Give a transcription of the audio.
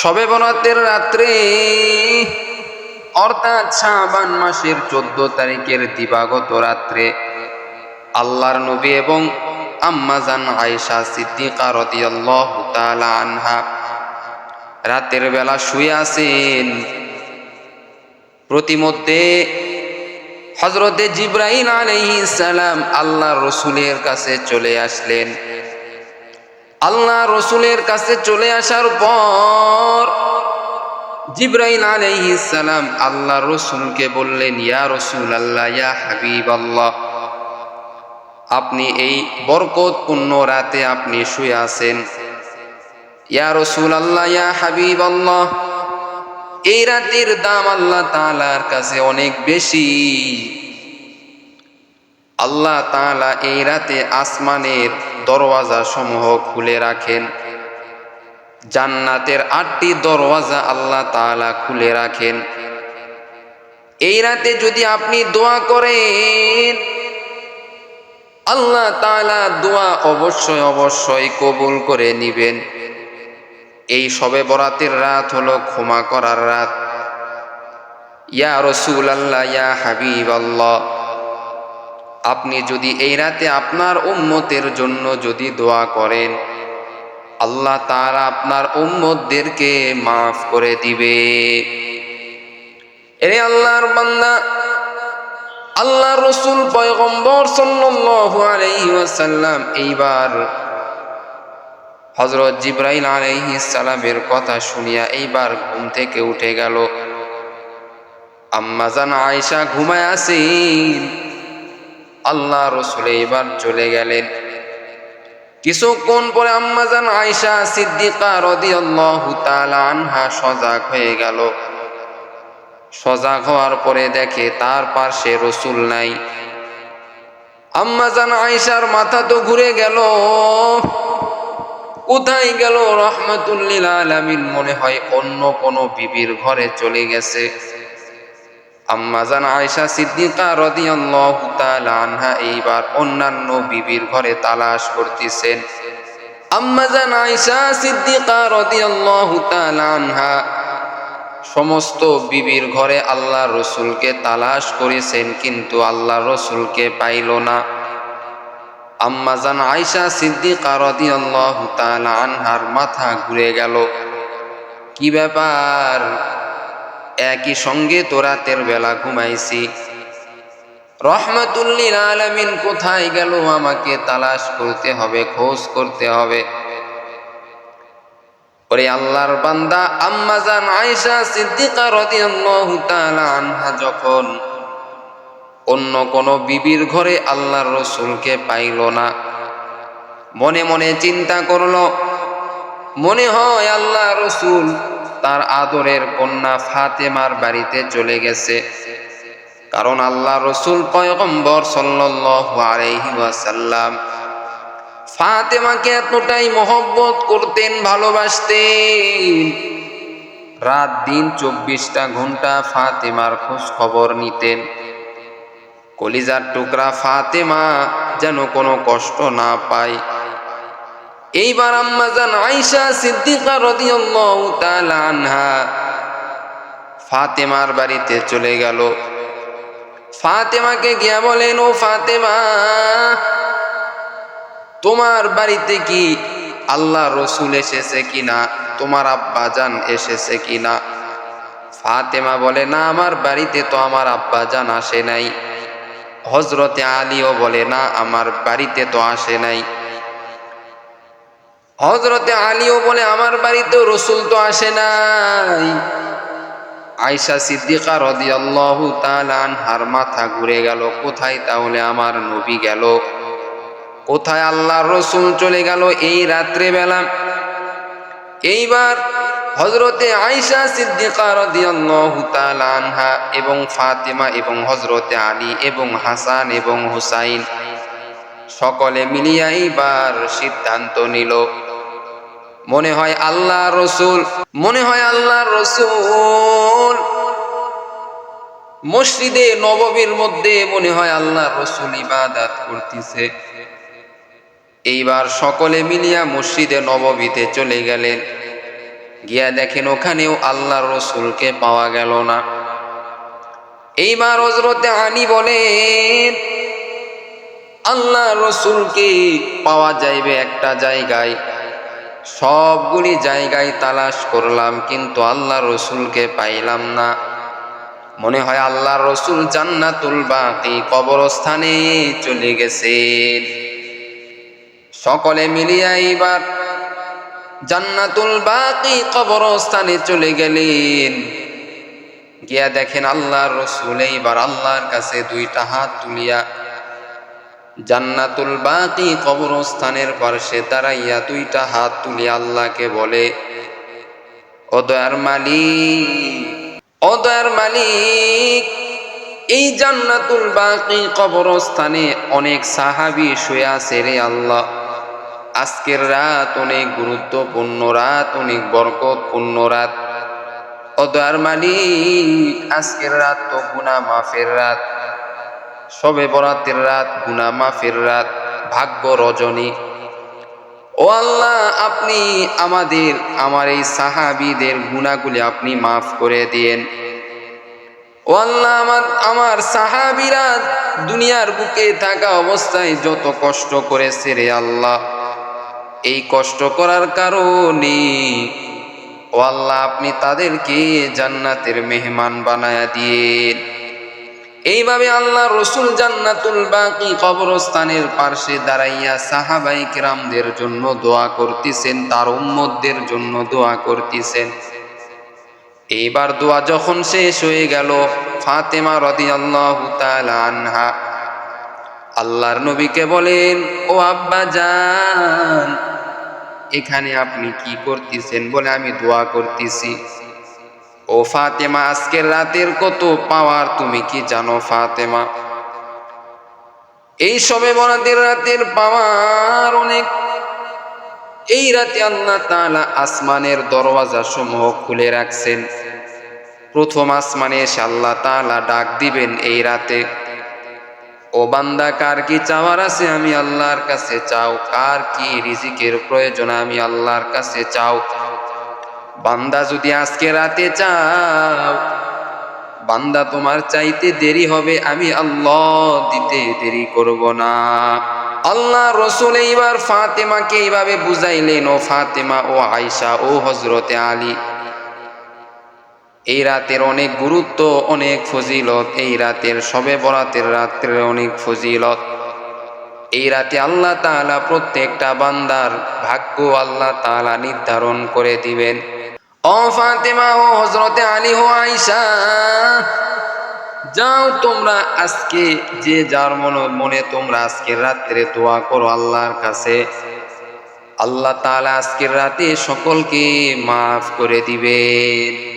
সবে বরাতের রাত্রে, অর্থাৎ শাবান মাসের চোদ্দ তারিখের দিবাগত রাত্রে আল্লাহর নবী এবং আম্মাজান আয়েশা আনহা রাতের বেলা শুয়ে আছেন। প্রতিমধ্যে হজরতে জিব্রাহিম আলাইহিস সালাম আল্লাহ রসুলের কাছে চলে আসলেন। আল্লাহ রসুলের কাছে চলে আসার পর জিব্রাইল সালাম আল্লাহ রসুলকে বললেন, ইয়া রসুল আল্লাহ ইয়া হাবিব আল্লাহ আপনি এই বরকতপূর্ণ রাতে আপনি শুয়ে আছেন। ইয়া রসুল আল্লাহ ইয়া হাবিব আল্লাহ এই রাতের দাম আল্লাহ তাআলার কাছে অনেক বেশি। আল্লাহ তাআলা এই রাতে আসমানের দরওয়াজা সমূহ খুলে রাখেন। জান্নাতের আটটি দরওয়াজা আল্লাহ তাআলা খুলে রাখেন। এই রাতে যদি আপনি দোয়া করেন, আল্লাহ তাআলা দোয়া অবশ্যই অবশ্যই কবুল করে নিবেন। এই সবে বরাতের রাত হলো, ক্ষমা করার রাত। ইয়া রসুল আল্লাহ ইয়া হাবিব আল্লাহ আপনি যদি এই রাতে আপনার উম্মতের জন্য যদি দোয়া করেন, আল্লাহ তারা আপনার উম্মতদেরকে মাফ করে দিবে। এরে আল্লাহর বান্দা আল্লাহ রসুল পয়গম্বর ওয়াসাল্লাম এইবার হজরত জিব্রাইল আলাইহিস সালামের কথা শুনিয়া এইবার ঘুম থেকে উঠে গেল। আম্মাজান আয়েশা ঘুমায় আছেন। আল্লাহ রসুল এবার চলে গেলেন। কিছুক্ষণ পরে আম্মাজান আয়সা সিদ্দিকা রদিয়াল্লাহু তাআলা আনহা সজাগ হয়ে গেল। সজাগ হওয়ার পরে দেখে তার পাশে রসুল নাই। আম্মাজান আয়সার মাথা তো ঘুরে গেল। কোথায় গেল? রহমাতুল্লিল আলামিন মনে হয় অন্য কোনো বিবির ঘরে চলে গেছে। আনহা এইবার অন্যান্য বিবির ঘরে তালাশ করতেছেন। আনহা সমস্ত বিবির ঘরে আল্লাহ রসুলকে তালাশ করেছেন, কিন্তু আল্লাহ রসুলকে পাইল না। আম্মাজান আয়েশা সিদ্দিকা রাদিয়াল্লাহু তাআলা আনহার মাথা ঘুরে গেল। কি ব্যাপার? একই সঙ্গে তো রাতের বেলা ঘুমাইছি। রহমাতুল্লিল আলামিন কোথায় গেল? আমাকে তালাশ করতে হবে, খোঁজ করতে হবে। ওরে আল্লাহর বান্দা আম্মাজান আয়েশা সিদ্দিকা রাদিয়াল্লাহু তাআলা আনহা যখন অন্য কোন বিবির ঘরে আল্লাহর রসুলকে পাইল না, মনে মনে চিন্তা করল, মনে হয় আল্লাহ রসুল তার আদরের কন্যা ফাতেমার বাড়িতে চলে গেছে। কারণ আল্লাহ রসুল পয়গম্বর ওয়াসাল্লাম ফাতেমাকে এতটাই মহব্বত করতেন, ভালোবাসতেন। রাত দিন চব্বিশটা ঘণ্টা ফাতেমার খোঁজ খবর নিতেন। কলিজার টুকরা ফাতেমা যেন কোনো কষ্ট না পায়। এইবার আম্মাজান আয়েশা সিদ্দিকা রাদিয়াল্লাহু আনহা ফাতেমার বাড়িতে চলে গেল। ফাতেমাকে গিয়া বলেন, ও ফাতেমা, তোমার বাড়িতে কি আল্লাহ রসুল এসেছে কিনা? তোমার আব্বা জান এসেছে কিনা? ফাতেমা বলে, না, আমার বাড়িতে তো আমার আব্বা জান আসে নাই। হজরতে আলীও বলে, না, আমার বাড়িতে তো আসে নাই। হজরতে আলীও বলে, আমার বাড়িতেও রসুল তো আসে নাই। আয়সা সিদ্দিকা রদিয়াল্লাহু তাআলা আনহার মাথা ঘুরে গেল, কোথায় তাহলে আমার নবী গেল? কোথায় আল্লাহ রসুল চলে গেল এই রাত্রে বেলা এইবার হজরতে আয়সা সিদ্দিকা রাদিয়াল্লাহু তাআলা আনহা এবং ফাতেমা এবং হজরতে আলী এবং হাসান এবং হুসাইন সকলে মিলিয়া এইবার সিদ্ধান্ত নিল মনে হয় আল্লাহ রসুল, মনে হয় আল্লাহ রসুল। মসজিদে নববীর মধ্যে মনে হয় আল্লাহ রসুল ইবাদাত করতেছে। এইবার সকলে মিলিয়া মসজিদে নববীতে চলে গেলেন। গিয়া দেখেন ওখানেও আল্লাহ রসুলকে পাওয়া গেল না। এইবার হজরতে আনি বলেন, আল্লাহ রসুলকে পাওয়া যাইবে একটা জায়গায়। সবগুলি জায়গায় তালাশ করলাম, কিন্তু আল্লাহ রসুলকে পাইলাম না। মনে হয় আল্লাহ রসুল জান্নাতুল বাকি কবরস্থানে চলে গেছেন সকলে মিলিয়া এইবার জান্নাতুল বাকি কবরস্থানে চলে গেলেন। গিয়া দেখেন আল্লাহর রসুল এইবার আল্লাহর কাছে দুইটা হাত তুলিয়া জান্নাতুল বাকি কবরস্থানের পার্শ্বে দাঁড়াইয়া দুইটা হাত তুলিয়া আল্লাহকে বলে মালিক মালিক, এই জান্নাতুল বাকি কবরস্থানে অনেক সাহাবি শুয়ে আছে রে আল্লাহ। আজকের রাত অনেক গুরুত্বপূর্ণ রাত, অনেক বরকতপূর্ণ রাত। ও দয়ার মালিক, আজকের রাত তো গুনা মাফের রাত। সবে বরাতের রাত, গুনা মাফের রাত, ভাগ্য রজনী। ও আল্লাহ, আপনি আমাদের, আমার এই সাহাবিদের গুণাগুলি আপনি মাফ করে দিয়েন। ও আল্লাহ, আমার আমার সাহাবিরা দুনিয়ার বুকে থাকা অবস্থায় যত কষ্ট করেছে রে আল্লাহ, এই কষ্ট করার কারণে ও আল্লাহ, আপনি তাদেরকে জান্নাতের মেহমান বানায়া দিয়েন। এইভাবে আল্লাহ রসুল জান্নাতুল বাকি কবরস্থানের পার্শ্বে দাঁড়াইয়া সাহাবাই কিরামদের জন্য দোয়া করতেছেন, তার উম্মতদের জন্য দোয়া করতেছেন। এইবার দোয়া যখন শেষ হয়ে গেল, ফাতেমা রদি আল্লাহ আনহা আল্লাহর নবীকে বলেন, ও আব্বা যান, এখানে আপনি কি করতেছেন? বলে, আমি দোয়া করতেছি। ও ফাতেমা, আজকের রাতের কত পাওয়ার তুমি কি জানো ফাতেমা? এই সবে বরাতের রাতের পাওয়ার অনেক। এই রাতে আল্লাহ তাআলা আসমানের দরওয়াজা সমূহ খুলে রাখছেন। প্রথম আসমানে এসে আল্লাহ তাআলা ডাক দিবেন এই রাতে, ও বান্দা, কার কি চাওয়ার আছে আমি আল্লাহর কাছে চাও? কার কি রিজিকের প্রয়োজন আমি আল্লাহর কাছে চাও? বান্দা যদি আজকে রাতে চাও, বান্দা তোমার চাইতে দেরি হবে, আমি আল্লাহ দিতে দেরি করব না। আল্লাহ রসুল এইবার ফাতেমাকে এইভাবে বুঝাইলেন, ও ফাতেমা, ও আয়সা ও হজরতে আলী। এই রাতের অনেক গুরুত্ব, অনেক ফজিলত, এই রাতের সবে বরাতের রাত্রের অনেক ফজিলত। এই রাতে আল্লাহ তাআলা প্রত্যেকটা বান্দার ভাগ্য আল্লাহ তাআলা নির্ধারণ করে দিবেন। ও ফাতেমা ও হজরতে আলী হো আইসা যাও তোমরা আজকে যে যার মনে মনে তোমরা আজকের রাত্রে দোয়া করো আল্লাহর কাছে, আল্লাহ তাআলা আজকের রাতে সকলকে মাফ করে দিবেন।